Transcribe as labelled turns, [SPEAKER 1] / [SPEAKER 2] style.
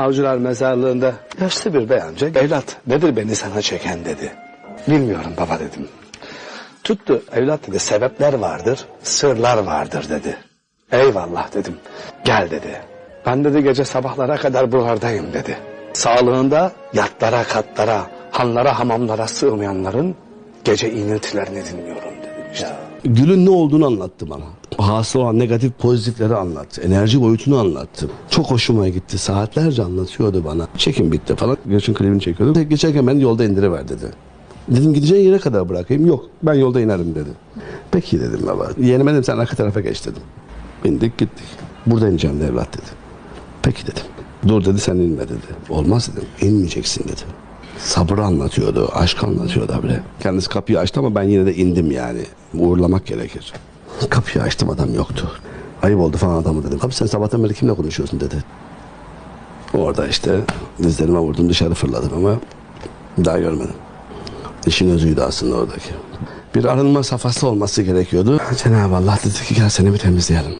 [SPEAKER 1] Avcılar mezarlığında yaşlı bir bey amca evlat nedir beni sana çeken dedi. Bilmiyorum baba dedim. Tuttu evlat dedi sebepler vardır, sırlar vardır dedi. Eyvallah dedim. Gel dedi. Ben dedi gece sabahlara kadar buralardayım dedi. Sağlığında yatlara, katlara, hanlara, hamamlara sığmayanların gece iniltilerini dinliyorum işte.
[SPEAKER 2] Gül'ün ne olduğunu anlattı bana. Hasıl olan negatif pozitifleri anlattı. Enerji boyutunu anlattı. Çok hoşuma gitti. Saatlerce anlatıyordu bana. Çekim bitti falan. Göçün klibini çekiyordum. Tek geçerken beni yolda indiriver dedi. Dedim gideceğin yere kadar bırakayım. Yok ben yolda inerim dedi. Peki dedim baba. Yeğenime dedim sen arka tarafa geç dedim. Bindik gittik. Burada ineceğim de evlat dedi. Peki dedim. Dur dedi sen inme dedi. Olmaz dedim. İnmeyeceksin dedi. Sabrı anlatıyordu, aşk anlatıyordu abi. Kendisi kapıyı açtı ama ben yine de indim yani. Uğurlamak gerekir. Kapıyı açtım adam yoktu. Ayıp oldu falan adamı dedim. Abi sen sabahtan beri kimle konuşuyorsun dedi. Orada işte dizlerime vurdum dışarı fırladım ama daha görmedim. İşin özüydü aslında oradaki. Bir arınma safhası olması gerekiyordu. Cenab-ı Allah dedi ki gel seni bir temizleyelim.